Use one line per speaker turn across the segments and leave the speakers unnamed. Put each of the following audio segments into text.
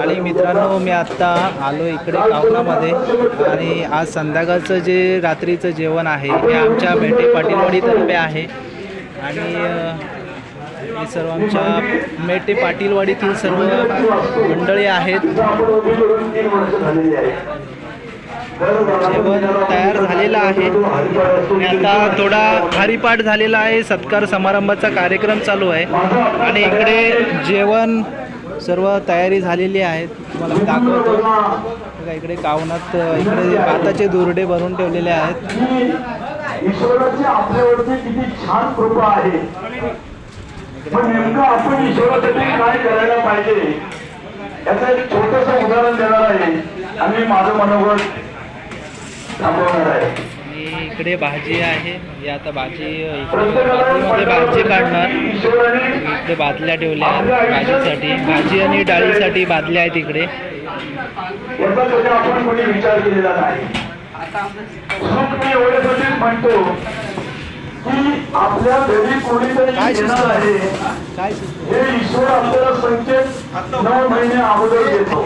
आणि मित्रांनो मी आत्ता आलो इकडे कावनामध्ये आणि आज संध्याकाळचं जे रात्रीचं जेवण आहे हे आमच्या मेटे पाटीलवाडीतर्फे आहे. आणि हे सर्व आमच्या मेटे पाटीलवाडीतील सर्व मंडळी आहेत. जेवण तयार झालेलं आहे. आता थोडा हरिपाठ झालेला आहे. सत्कार समारंभाचा कार्यक्रम चालू आहे. आणि इकडे जेवण सर्व तयारी झालेली आहे तुम्हाला मी दाखवतो. बघा इकडे कावनात इकडे भाताचे दुरडे भरून ठेवलेले आहेत.
ईश्वराची आपल्यावरती किती छान कृपा आहे. पण नेमकं आपण ईश्वरासाठी काय करायला पाहिजे? याचं एक छोटस उदाहरण देणार आहे. आणि माझं मनोगत थांबवणार आहे.
इकडे भाजी आहे. ही आता भाजी इकडे भाजी काढणार. इकडे बादल्या ठेवल्या आहेत भाजीसाठी. भाजी आणि डाळीसाठी बादल्या आहेत इकडे. काय?
आहे
काय?
हे ईश्वर आपल्याला संकेत नऊ महिने अगोदर देतो.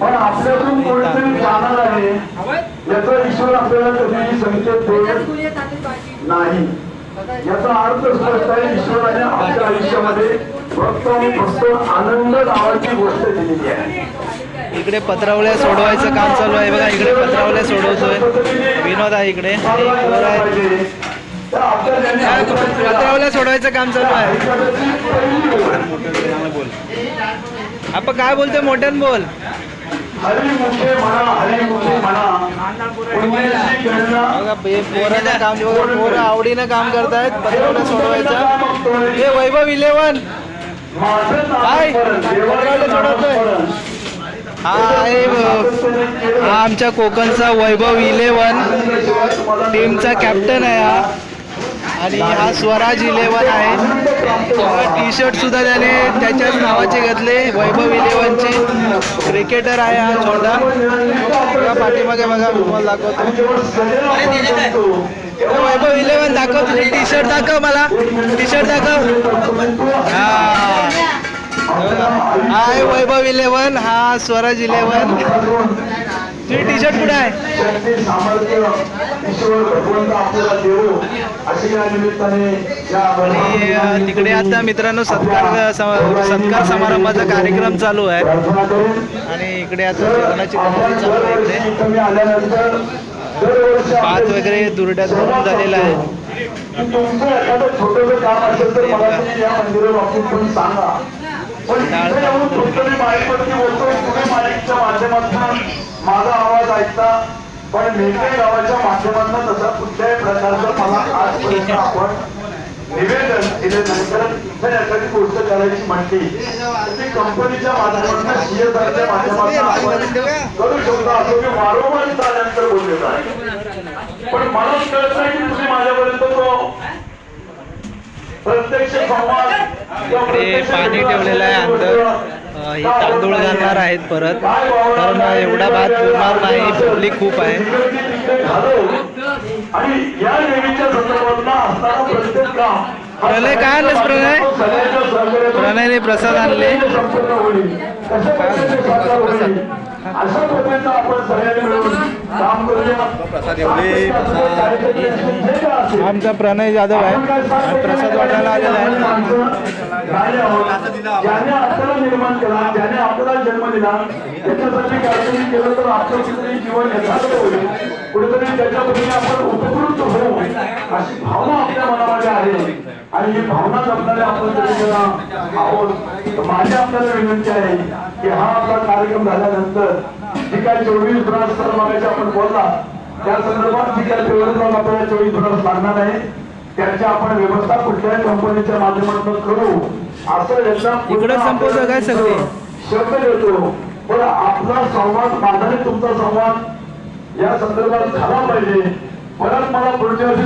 पण आपल्यातून कोणीतरी जाणार आहे. याचा ईश्वर आपल्याला कधीही संकेत देत नाही. याचा अर्थ स्पष्ट आहे ईश्वराने आपल्या आयुष्यामध्ये फक्त आणि फक्त आनंद नावाची गोष्ट दिलेली आहे.
इकडे पत्रावळ्या सोडवायचं काम चालू आहे बघा इकडे पत्रावळ्या सोडवतोय. विनोद आहे इकडे. पत्रावळ्या सोडवायचं काम चालू आहे. आपण काय बोलतोय? मोठ्यान बोल.
म्हणा हरिमुखे म्हणा. पुण्याची गणना
बघा हे पोरांना काम पोरं आवडीनं काम करतायत पत्रावळ्या सोडवायचं. हे वैभव इलेवन काय? सोडवतोय? हा आहे हा आमच्या कोकणचा वैभव इलेवन टीमचा कॅप्टन आहे हा. आणि हा स्वराज इलेवन आहे. टी शर्ट सुद्धा त्याने त्याच्याच नावाचे घेतले वैभव इलेवनचे क्रिकेटर आहे हा छोटा. बघा पाठीमागे बघा तुम्हाला दाखवतो. हो, वैभव इलेवन दाखव तुझे टी शर्ट दाखव मला. टी शर्ट दाखव. हा. वैभव इलेवन हा स्वराज इलेवन तुझी टी शर्ट कुठे आहे? आणि तिकडे आता मित्रांनो सत्कार सत्कार समारंभाचा कार्यक्रम चालू आहे. आणि इकडे आता जेवणाची तयारी चालू आहे इकडे. भात
आपले
वगैरे दुरड्यात भरून झालेला आहे.
तुमचं एखादं छोटंसं काम असेल तर मला या मंदिराबाबतीत पण सांगा. पण माझा आवाज ऐकता पण मेघे गावाच्या माध्यमातून तसा कुठल्याही प्रकारचं मला आजपर्यंत आपण निवेदन दिले नाही. कारण इथे एखादी गोष्ट करायची म्हणते ती कंपनीच्या माध्यमातून सीएसआरच्या माध्यमातून आपण करू शकतो. असं मी वारंवार इथं आल्यानंतर बोललेलो आहे. पण मला कळत नाही की तुम्ही माझ्यापर्यंत तो प्रत्यक्ष संवाद ते
पाणी ठेवलेलं आहे अंदर. हे तांदूळ घालणार आहेत परत. कारण एवढा भात होणार नाही पब्लिक खूप आहे.
आणि या देवीच्या संदर्भात असताना प्रत्येक प्रलय
प्रणय, काय आणलंस, प्रलय? प्रणयने प्रसाद आणले. आमचा प्रणय जाधव आहे. प्रसाद वाटायला आलेला आहे.
अशी भावना आपल्या मनामध्ये आहे आणि ही भावना जपणारे आपण सगळेजण आहोत माझी आपल्याला विनंती आहे की हा आपला कार्यक्रम झाल्यानंतर जी काही चोवीस ब्रास तर मगाशी आपण बोलला त्या संदर्भात जी काही पेवरच आपल्याला चोवीस ब्रास लागणार आहे त्याची आपण व्यवस्था कुठल्याही कंपनीच्या माध्यमातून करू असं याचा
काय सगळे?
शब्द देतो. पण आपला संवाद माझा तुमचा संवाद या संदर्भात झाला पाहिजे. परत मला पुढच्या वर्षी